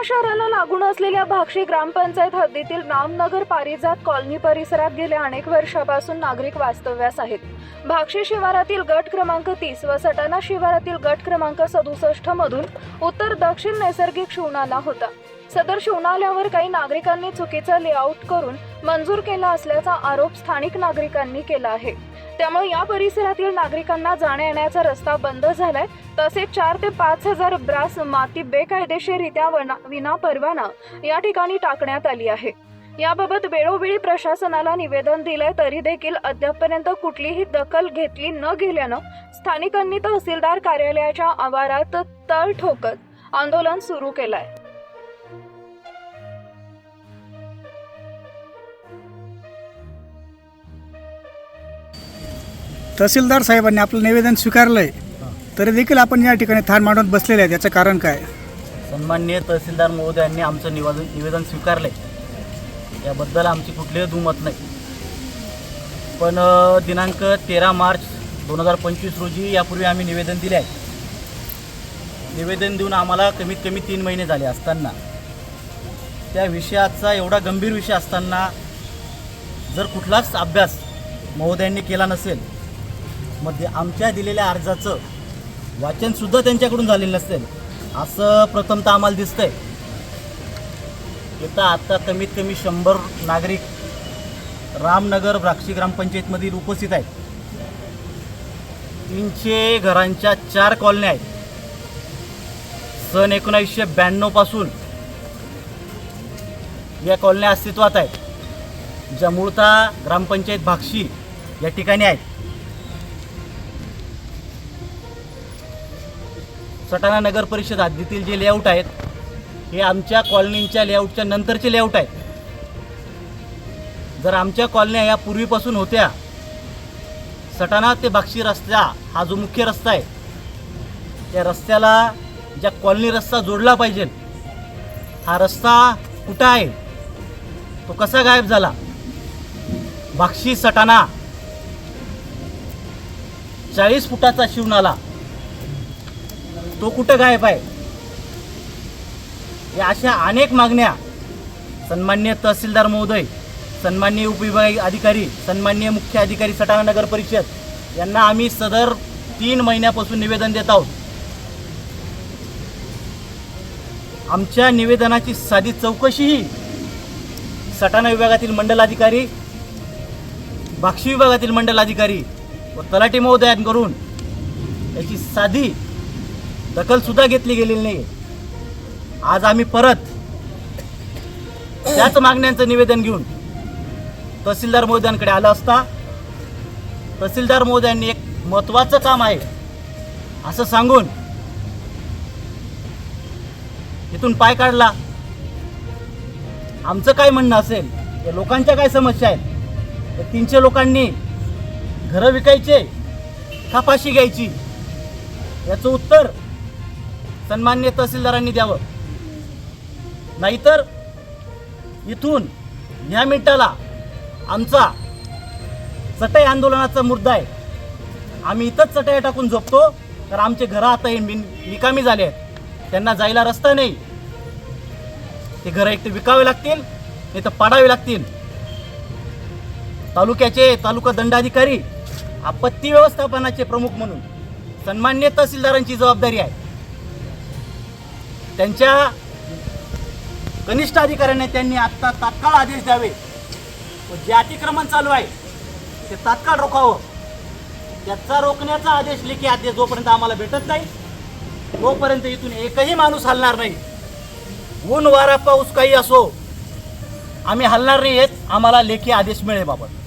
जालना शहराला लागून असलेल्या भाक्षी ग्रामपंचायत हद्दीतील रामनगर पारिजात कॉलनी परिसरात गेल्या अनेक वर्षापासून नागरिक वास्तव्यास आहेत. भाक्षी शिवारातील गट क्रमांक तीस व सटाणा शिवारातील गट क्रमांक सदुसष्ट मधून उत्तर दक्षिण नैसर्गिक शिवणाला होता. सदर शिवणाल्यावर काही नागरिकांनी चुकीचा लेआउट करून मंजूर केला असल्याचा आरोप स्थानिक नागरिकांनी केला आहे. त्यामुळे या परिसरातील नागरिकांना जाण्या येण्याचा रस्ता बंद झालाय. तसेच चार ते पाच हजार ब्रास माती बेकायदेशीररित्या वना- विना परवाना या ठिकाणी टाकण्यात आली आहे. याबाबत वेळोवेळी प्रशासनाला निवेदन दिलंय तरी देखील अद्यापपर्यंत कुठलीही दखल घेतली न गेल्यानं स्थानिकांनी तहसीलदार कार्यालयाच्या आवारात तळ ठोकत आंदोलन सुरू केलंय. तहसीलदार साहेबांनी आपलं निवेदन स्वीकारलं आहे तरी देखील आपण या ठिकाणी थान मांडून बसलेले आहेत. याचं कारण काय? सन्माननीय तहसीलदार महोदयांनी आमचं निवेदन निवेदन स्वीकारलं आहे याबद्दल आमची कुठलीही दुमत नाही. पण अ, दिनांक तेरा मार्च दोन हजार पंचवीस रोजी यापूर्वी आम्ही निवेदन दिले आहे. निवेदन देऊन आम्हाला कमीत कमी तीन महिने झाले असताना. त्या विषयाचा एवढा गंभीर विषय असताना जर कुठलाच अभ्यास महोदयांनी केला नसेल मग आमच्या दिलेल्या अर्जाचं वाचनसुद्धा त्यांच्याकडून झालेलं नसेल. असं प्रथमतः आम्हाला दिसतंय. इथं आत्ता कमीत कमी शंभर नागरिक रामनगर द्राक्षी ग्रामपंचायतमधील उपस्थित आहेत. तीनशे घरांच्या चार कॉलन्या आहेत. सन एकोणावीसशे ब्याण्णवपासून या कॉलन्या अस्तित्वात आहेत. ज्या मूळतः ग्रामपंचायत भाक्षी या ठिकाणी आहेत. सटाणा नगर परिषद हद्दीतील जे लेआउट आहेत हे आमच्या कॉलनींच्या लेआउटच्या नंतरचे लेआउट आहेत. जर आमच्या कॉलन्या या पूर्वीपासून होत्या सटाणा ते बाक्षी रस्ता हा जो मुख्य रस्ता आहे त्या रस्त्याला ज्या कॉलनी रस्ता जोडला पाहिजे हा रस्ता कुठं आहे? तो कसा गायब झाला? बाक्षी सटाणा चाळीस फुटाचा शिवनाला तो कुठं गायब आहे? या अशा अनेक मागण्या सन्मान्य तहसीलदार महोदय सन्मान्य उपविभागीय अधिकारी सन्मान्य मुख्य अधिकारी सटाणा नगर परिषद यांना आम्ही सदर तीन महिन्यापासून निवेदन देत आहोत. आमच्या निवेदनाची साधी चौकशीही सटाणा विभागातील मंडलाधिकारी बाक्षी विभागातील मंडलाधिकारी व तलाठी महोदयांकडून याची साधी दखलसुद्धा घेतली गेलेली नाही आज आम्ही परत त्याच मागण्यांचं निवेदन घेऊन तहसीलदार महोदयांकडे आलं असता तहसीलदार महोदयांनी एक महत्त्वाचं काम आहे असं सांगून इथून पाय काढला. आमचं काय म्हणणं असेल या लोकांच्या काय समस्या आहेत या तीनशे लोकांनी घरं विकायचे का फाशी घ्यायची? याचं उत्तर सन्मान्य तहसीलदारांनी द्यावं. नाहीतर इथून ह्या मिनिटाला आमचा चटई आंदोलनाचा मुद्दा आहे. आम्ही इथंच चटया टाकून झोपतो तर आमचे घरं आता हे निकामी झाले आहेत. त्यांना जायला रस्ता नाही. ते घरं एक विकावे लागतील नाही तर पाडावे लागतील. तालुक्याचे तालुका दंडाधिकारी आपत्ती व्यवस्थापनाचे प्रमुख म्हणून सन्मान्य तहसीलदारांची जबाबदारी आहे. त्यांच्या कनिष्ठ अधिकाऱ्यांनी त्यांनी आत्ता तात्काळ आदेश द्यावे. व जे अतिक्रमण चालू आहे ते तात्काळ रोखावं. त्याचा रोखण्याचा आदेश लेखी आदेश जोपर्यंत आम्हाला भेटत नाही तोपर्यंत इथून एकही माणूस हलणार नाही. ऊन वारा पाऊस काही असो आम्ही हलणार नाही आहेत आम्हाला लेखी आदेश मिळेल बाबत